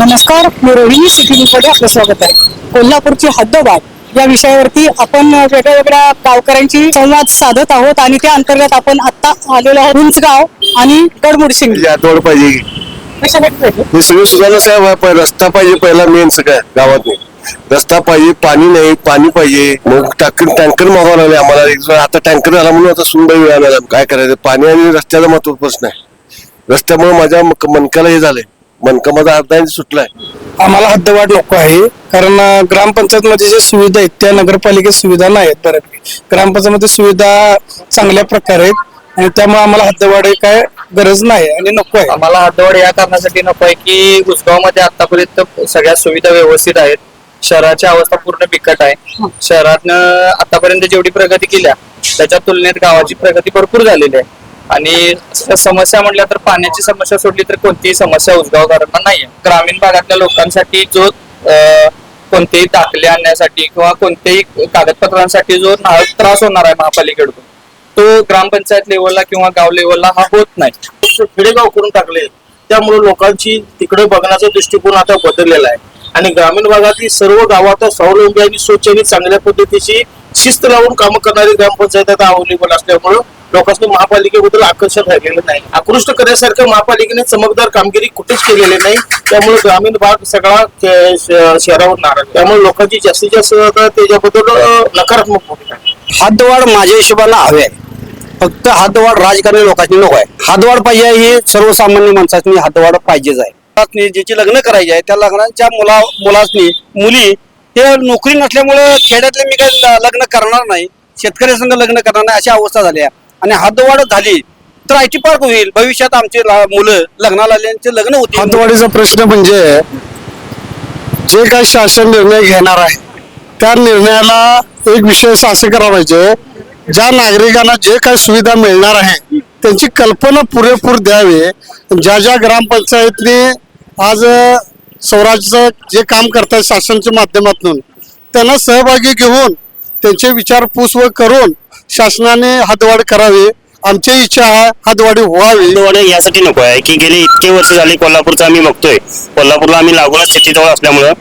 नमस्कार मी रोहिणी सिटी मध्ये आपलं स्वागत आहे. कोल्हापूरची हद्दवाढ या विषयावरती आपण वेगळ्या वेगळ्या गावकऱ्यांची संवाद साधत आहोत आणि त्या अंतर्गत आपण आता आलेलो आहोत उंचगाव आणि गडमुडशिंग आठवड पाहिजे कशासाठी पाहिजे? हे सगळं सुधारणा साहेब आहे रस्ता पाहिजे पहिला मेन सगळं गावात रस्ता पाहिजे पाणी नाही पाणी पाहिजे. मग टँकर टँकर मागावं लागले आम्हाला. एक जण आता टँकर आला म्हणून आता सुंदर वेळ आला. काय करायचं? पाणी आणि रस्त्याचा महत्त्व प्रश्न आहे. रस्त्यामुळे माझ्या मक- हे झालंय. मणका माझा अर्धा इंच सुटलाय. आम्हाला हद्दवाढ नको आहे. कारण अं, ग्रामपंचायतमध्ये ज्या सुविधा आहेत त्या नगरपालिकेत सुविधा नाही आहेत बऱ्यापैकी ग्रामपंचायतमध्ये सुविधा चांगल्या प्रकारे आहेत आणि त्यामुळे आम्हाला हद्दवाढ ही काय गरज नाही आणि नको आहे. आम्हाला हद्दवाढ या कारणासाठी नको आहे की उसगावमध्ये आतापर्यंत सगळ्या सुविधा व्यवस्थित आहेत. शहराची अवस्था पूर्ण बिकट आहे. शहरातनं आतापर्यंत जेवढी प्रगती केल्या त्याच्या तुलनेत गावाची प्रगती भरपूर झालेली आहे. आणि समस्या म्हटल्या तर पाण्याची समस्या सोडली तर कोणतीही समस्या उद्भवकारांना नाही आहे ग्रामीण भागातल्या लोकांसाठी जो कोणतेही दाखले आणण्यासाठी किंवा कोणत्याही कागदपत्रांसाठी जो त्रास होणार आहे महापालिकेकडून तो ग्रामपंचायत लेवलला किंवा गाव लेवलला हा होत नाही. खेडेगाव करून टाकले त्यामुळे लोकांची तिकडे बघण्याचा दृष्टिकोन आता बदललेला आहे. आणि ग्रामीण भागातील सर्व गावात स्वावलंबी आणि स्वच्छ आणि चांगल्या पद्धतीची शिस्त लावून कामं करणारी ग्रामपंचायत आता अवेलेबल असल्यामुळं लोकांनी महापालिकेबद्दल आकर्षण राहिलेलं नाही. आकृष्ट करण्यासारखं महापालिकेने चमकदार कामगिरी कुठेच केलेली नाही. त्यामुळे ग्रामीण भाग सगळा श- शहरावर नाराज त्यामुळे लोकांची जास्तीत जास्त त्याच्याबद्दल नकारात्मक भूमिका आहे. हातवाढ माझ्या हिशोबाला हवे आहे. फक्त हातवाढ राजकारणी लोकांनी नको आहे. हातवाढ पाहिजे ही सर्वसामान्य माणसांनी हातवाढ पाहिजेच आहे. ज्याची लग्न करायची आहे त्या लग्नाच्या मुला मुलासनी मुली ते नोकरी नसल्यामुळे खेड्यातले मी काही ल- लग्न करणार नाही. शेतकरी संघ लग्न करणार नाही अशी अवस्था झाली आहे. आणि हातवाढ झाली तर आय टी पार्क होईल. भविष्यात आमचे ला- मुलं लग्नाला आल्याचे लग्न होते हद्दवाढीचा प्रश्न म्हणजे जे काही शासन निर्णय घेणार आहे त्या निर्णयाला एक विशेष असे करा पाहिजे ज्या नागरिकांना जे काही सुविधा मिळणार आहे त्यांची कल्पना पुरेपूर द्यावी. ज्या ज्या ग्रामपंचायतने आज स्वराज्याचं जे काम करतात शासनाच्या माध्यमातून त्यांना सहभागी घेऊन त्यांचे विचारपूस व करून शासनाने हातवाढ करावी आमची इच्छा आहे हद्दवाढी व्हावी. यासाठी नको आहे की गेले इतके वर्ष झाले कोल्हापूरचं आम्ही बघतोय. कोल्हापूरला आम्ही लागूनच स्थितीजवळ असल्यामुळं.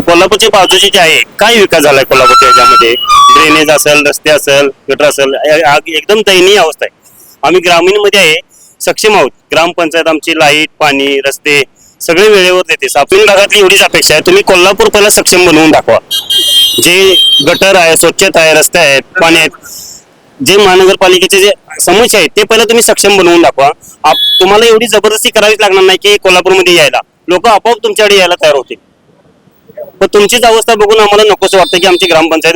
कोल्हापूरच्या बाजूचे जे आहे काय विकास झालाय कोल्हापूरच्या याच्यामध्ये? ड्रेनेज असेल रस्ते असेल गटर असेल या- या- एकदम दयनीय अवस्था आहे. आम्ही ग्रामीणमध्ये आहे सक्षम आहोत. ग्रामपंचायत आमची लाइट पाणी रस्ते सगळे वेळेवर देते. ग्रामीण भागातली एवढीच अपेक्षा आहे. तुम्ही कोल्हापूर पहिला सक्षम बनवून दाखवा. जे गटर आहे स्वच्छता आहे रस्ते आहेत पाणी आहेत जे महानगरपालिकेचे जे समस्या आहेत ते पहिले तुम्ही सक्षम बनवून दाखवा. आप- तुम्हाला एवढी जबरदस्ती करावीच लागणार नाही की कोल्हापूरमध्ये यायला. लोक आपोआप तुमच्याकडे यायला तयार होतील. पण तुमचीच अवस्था बघून आम्हाला नकोस वाटतं की आमची ग्रामपंचायत